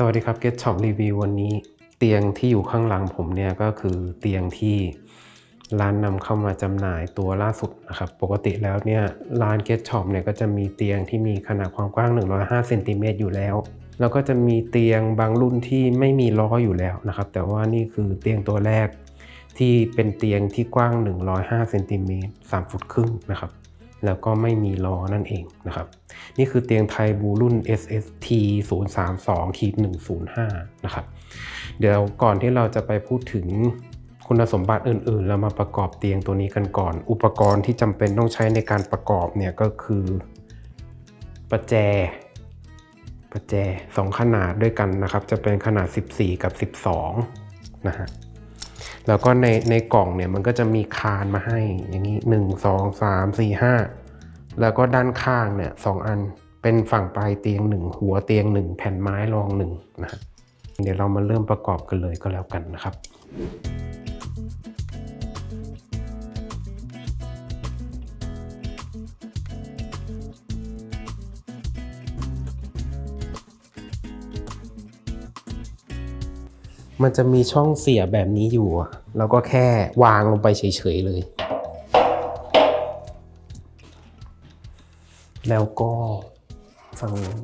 สวัสดีครับ Get Shop Review วันนี้เตียงที่อยู่ข้างหลังผมเนี่ยก็คือเตียงที่ร้านนำเข้ามาจำหน่ายตัวล่าสุดนะครับ ปกติแล้วเนี่ยร้าน Get Shop เนี่ยก็จะมีเตียงที่มีขนาดความกว้าง 105เซนติเมตรอยู่แล้ว แล้วก็จะมีเตียงบางรุ่นที่ไม่มีล้ออยู่แล้วนะครับ แต่ว่านี่คือเตียงตัวแรกที่เป็นเตียงที่กว้าง 105เซนติเมตร3ฟุตครึ่งนะครับ แล้วก็ไม่มีล้อนั่นเองนะครับ นี่คือเตียงไทยบูรุ่น SST 032 105 นะครับ เดี๋ยวก่อนที่เราจะไปพูดถึงคุณสมบัติอื่น ๆ เรามาประกอบเตียงตัวนี้กันก่อน อุปกรณ์ที่จำเป็นต้องใช้ในการประกอบเนี่ยก็คือประแจ ประแจ2ขนาดด้วยกันนะครับ จะเป็นขนาด 14 กับ 12 นะฮะ แล้วก็ในในกล่องเนี่ยมันก็จะมีคานมาให้อย่างนี้1 2 3 4 5แล้วก็ด้านข้างเนี่ยสองอันเป็นฝั่งปลายเตียง1หัวเตียง1แผ่นไม้รอง1นะฮะเดี๋ยวเรามาเริ่มประกอบกันเลยก็แล้วกันนะครับ มันจะมีช่องเสียบแบบนี้อยู่ แล้วก็แค่วางลงไปเฉยๆเลย แล้วก็ฝั่งนู้น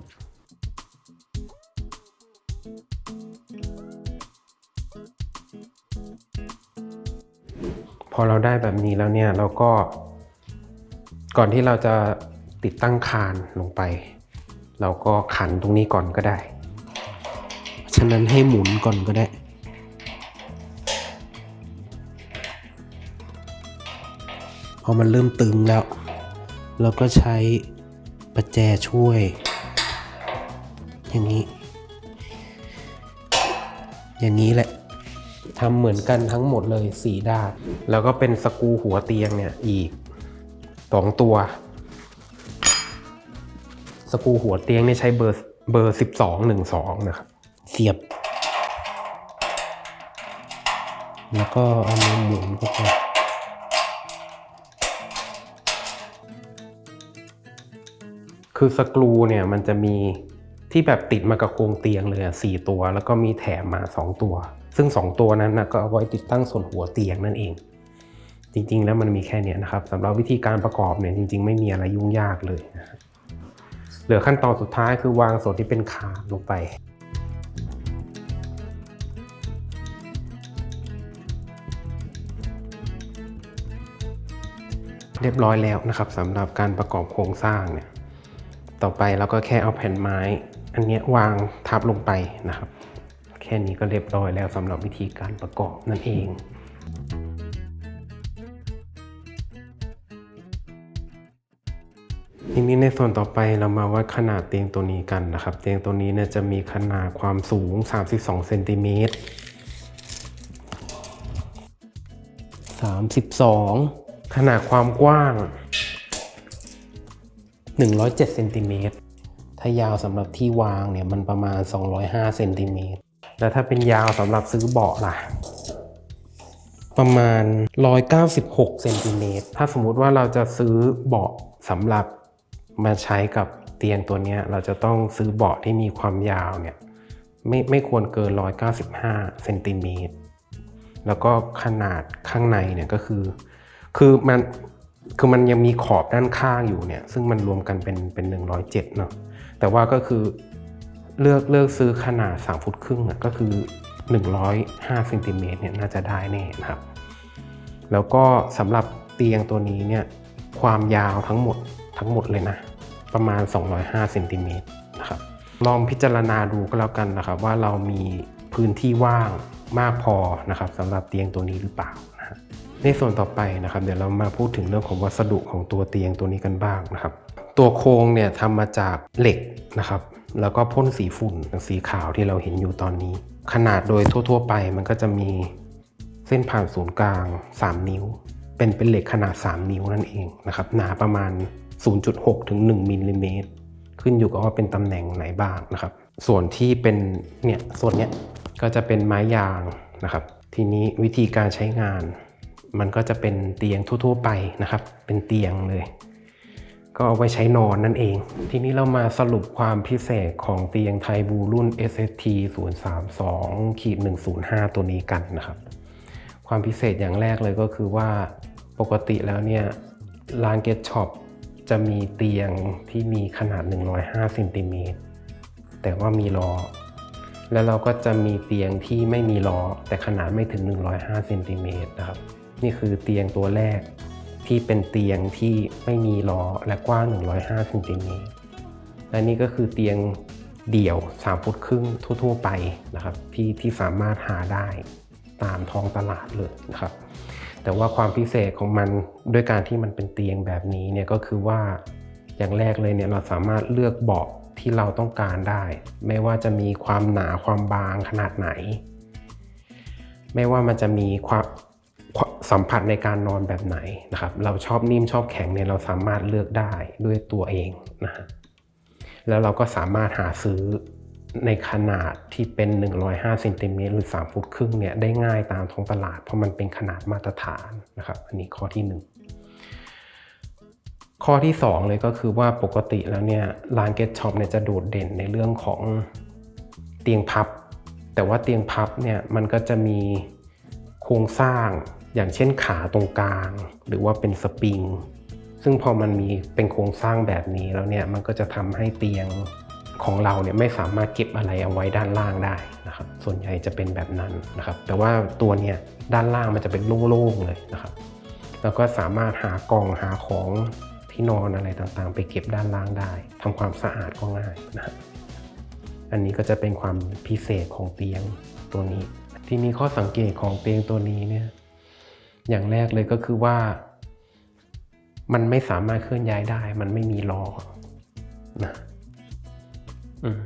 พอเราได้แบบนี้แล้วเนี่ยเราก็ก่อนที่เราจะติดตั้งคานลงไป เราก็ขันตรงนี้ก่อนก็ได้ ฉะนั้นให้หมุนก่อนก็ได้ พอมันเริ่มตึงแล้ว เราก็ใช้ประแจช่วย อย่างนี้ อย่างนี้แหละทำเหมือนกันทั้งหมดเลยสี่ด้านแล้วก็เป็นสกูหัวเตียงเนี่ยอีกสองตัว สกูหัวเตียงเนี่ยใช้เบอร์เบอร์สิบสองหนึ่งสองนะครับ เสียบ แล้วก็เอามือหมุนเข้าไป คือสกรูเนี่ยมันจะมีที่แบบติดมากับโครงเตียงเลยอะสี่ตัว แล้วก็มีแถมมา 2 ตัว ซึ่ง 2 ตัวนั้นนะก็เอาไว้ติดตั้งส่วนหัวเตียงนั่นเอง จริงๆ แล้วมันมีแค่นี้นะครับสำหรับวิธีการประกอบเนี่ยจริง ๆ ไม่มีอะไรยุ่งยากเลยนะครับเหลือขั้นตอนสุดท้ายคือวางส่วนที่เป็นคานลงไปเรียบร้อยแล้วนะครับสำหรับการประกอบโครงสร้างเนี่ย ต่อไปเราก็แค่เอาแผ่นไม้ อันนี้วางทับลงไปนะครับ แค่นี้ก็เรียบร้อยแล้วสำหรับวิธีการประกอบนั่นเองทีนี้ในส่วนต่อไปเรามาวัดขนาดเตียงตัวนี้กันนะครับ เตียงตัวนี้เนี่ยจะมีขนาดความสูง 32เซนติเมตร32 ขนาดความกว้าง 107เซนติเมตรถ้ายาวสำหรับที่วางเนี่ยมันประมาณ 205เซนติเมตรแล้วถ้าเป็นยาวสำหรับซื้อเบาะล่ะ ประมาณ 196เซนติเมตรถ้าสมมุติว่าเราจะซื้อเบาะสำหรับมาใช้กับเตียงตัวนี้เราจะต้องซื้อเบาะที่มีความยาวเนี่ยไม่ไม่ควรเกิน 195เซนติเมตรแล้วก็ขนาดข้างในเนี่ยก็คือ คือมัน คือมันยังมีขอบด้านข้างอยู่เนี่ย ซึ่งมันรวมกันเป็นเป็น107เนาะแต่ว่าก็คือเลือกเลือกซื้อขนาด 3 ฟุตครึ่งอะก็คือ 105เซนติเมตรเนี่ยน่าจะได้แน่นะครับ แล้วก็สำหรับเตียงตัวนี้เนี่ยความยาวทั้งหมดทั้งหมดเลยนะ ประมาณ 205เซนติเมตรนะครับลองพิจารณาดูก็แล้วกันนะครับ ว่าเรามีพื้นที่ว่างมากพอนะครับสำหรับเตียงตัวนี้หรือเปล่านะฮะ ในส่วนต่อไปนะครับ เดี๋ยวเรามาพูดถึงเรื่องของวัสดุของตัวเตียงตัวนี้กันบ้างนะครับ ตัวโครงเนี่ยทำมาจากเหล็กนะครับ แล้วก็พ่นสีฝุ่นสีขาวที่เราเห็นอยู่ตอนนี้ ขนาดโดยทั่ว ๆ ไปมันก็จะมีเส้นผ่านศูนย์กลาง 3 นิ้ว เป็นเป็นเหล็กขนาด 3 นิ้วนั่นเองนะครับหนาประมาณ 0.6 ถึง 1มิลลิเมตรขึ้นอยู่กับว่าเป็นตำแหน่งไหนบ้างนะครับ ส่วนที่เป็นเนี่ยส่วนเนี้ยก็จะเป็นไม้ยางนะครับ ทีนี้วิธีการใช้งาน มันก็จะเป็นเตียงทั่ว ๆ ไปนะครับ เป็นเตียงเลย ก็เอาไว้ใช้นอนนั่นเอง ทีนี้เรามาสรุปความพิเศษของเตียงไทบูรุ่น SST 032ขีด105 ตัวนี้กันนะครับ ความพิเศษอย่างแรกเลยก็คือว่าปกติแล้วเนี่ยร้านเกตช็อปจะมีเตียงที่มีขนาด 105เซนติเมตรแต่ว่ามีล้อ แล้วเราก็จะมีเตียงที่ไม่มีล้อแต่ขนาดไม่ถึง 105เซนติเมตรนะครับ นี่คือเตียงตัวแรก ที่เป็นเตียงที่ไม่มีล้อและกว้าง 105เซนติเมตรและนี่ก็คือเตียงเดี่ยว 3 ฟุตครึ่งทั่ว ๆ ไปนะครับที่ที่สามารถหาได้ตามท้องตลาดเลยนะครับ แต่ว่าความพิเศษของมันด้วยการที่มันเป็นเตียงแบบนี้เนี่ยก็คือว่าอย่างแรกเลยเนี่ยเราสามารถเลือกเบาะที่เราต้องการได้ ไม่ว่าจะมีความหนาความบางขนาดไหน ไม่ว่ามันจะมีความ สัมผัสในการนอนแบบไหนนะครับ เราชอบนิ่มชอบแข็งเนี่ยเราสามารถเลือกได้ด้วยตัวเองนะฮะแล้วเราก็สามารถหาซื้อในขนาดที่เป็น 105เซนติเมตรหรือ 3 ฟุตครึ่งเนี่ยได้ง่ายตามท้องตลาด เพราะมันเป็นขนาดมาตรฐานนะครับ อันนี้ข้อที่ 1 ข้อที่ 2 เลยก็คือว่าปกติแล้วเนี่ยร้านเกตช็อปเนี่ยจะโดดเด่นในเรื่องของเตียงพับ แต่ว่าเตียงพับเนี่ยมันก็จะมีโครงสร้าง อย่างเช่นขาตรงกลาง หรือว่าเป็นสปริง ซึ่งพอมันมีเป็นโครงสร้างแบบนี้แล้วเนี่ยมันก็จะทำให้เตียงของเราเนี่ยไม่สามารถเก็บอะไรเอาไว้ด้านล่างได้นะครับ ส่วนใหญ่จะเป็นแบบนั้นนะครับ แต่ว่าตัวเนี่ยด้านล่างมันจะเป็นโล่งๆเลยนะครับ แล้วก็สามารถหากล่องหาของที่นอนอะไรต่างๆ ไปเก็บด้านล่างได้ทำความสะอาดก็ง่ายนะครับอันนี้ก็จะเป็นความพิเศษของเตียงตัวนี้ ที่มีข้อสังเกตของเตียงตัวนี้เนี่ย อย่างแรกเลยก็คือว่า มันไม่สามารถเคลื่อนย้ายได้ มันไม่มีล้อนะอืม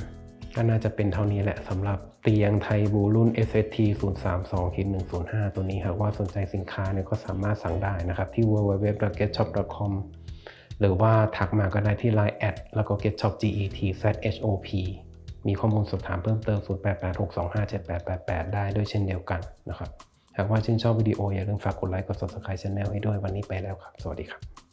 ก็น่าจะเป็นเท่านี้แหละสำหรับเตียงไทยบูรุ่น SST 0 3 2 1 0 5 ตัวนี้หากว่าสนใจสินค้าเนี่ยก็สามารถสั่งได้นะครับ ที่ www.getshop.com หรือว่าทักมาก็ได้ที่ Line แอดแล้วก็ getshop getshop มีข้อมูลสอบถามเพิ่มเติม 0886257888 ได้ด้วยเช่นเดียวกันนะครับ หากว่าชื่นชอบวิดีโออย่าลืมฝากกดไลค์กด subscribe channel ให้ด้วยวันนี้ไปแล้วครับ สวัสดีครับ